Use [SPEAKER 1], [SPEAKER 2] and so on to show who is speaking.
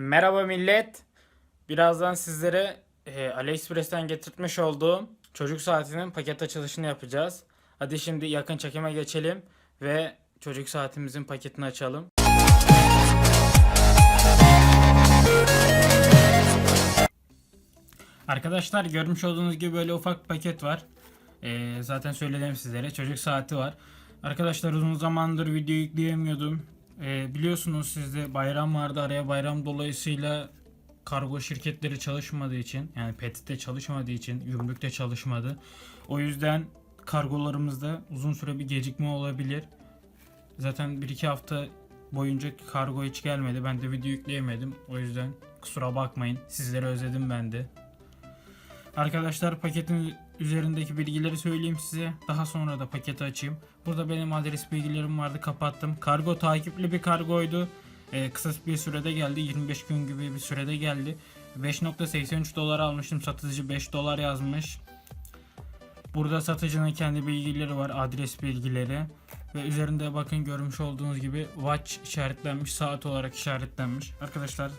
[SPEAKER 1] Merhaba millet. Birazdan sizlere e, AliExpress'ten getirtmiş olduğum çocuk saatinin paket açılışını yapacağız. Hadi şimdi yakın çekime geçelim ve çocuk saatimizin paketini açalım. Arkadaşlar görmüş olduğunuz gibi böyle ufak bir paket var. E, zaten söyledim sizlere çocuk saati var. Arkadaşlar uzun zamandır video yükleyemiyordum. E, biliyorsunuz sizde bayram vardı araya bayram dolayısıyla kargo şirketleri çalışmadığı için yani PET'te çalışmadığı için gümrükte çalışmadı. O yüzden kargolarımızda uzun süre bir gecikme olabilir. Zaten 1-2 hafta boyunca kargo hiç gelmedi. Ben de video yükleyemedim. O yüzden kusura bakmayın. Sizleri özledim ben de. Arkadaşlar paketin üzerindeki bilgileri söyleyeyim size. Daha sonra da paketi açayım. Burada benim adres bilgilerim vardı kapattım. Kargo takipli bir kargoydu. Ee, kısa bir sürede geldi. 25 gün gibi bir sürede geldi. 5.83 dolar almıştım. Satıcı 5 dolar yazmış. Burada satıcının kendi bilgileri var. Adres bilgileri. Ve üzerinde bakın görmüş olduğunuz gibi watch işaretlenmiş. Saat olarak işaretlenmiş. Arkadaşlar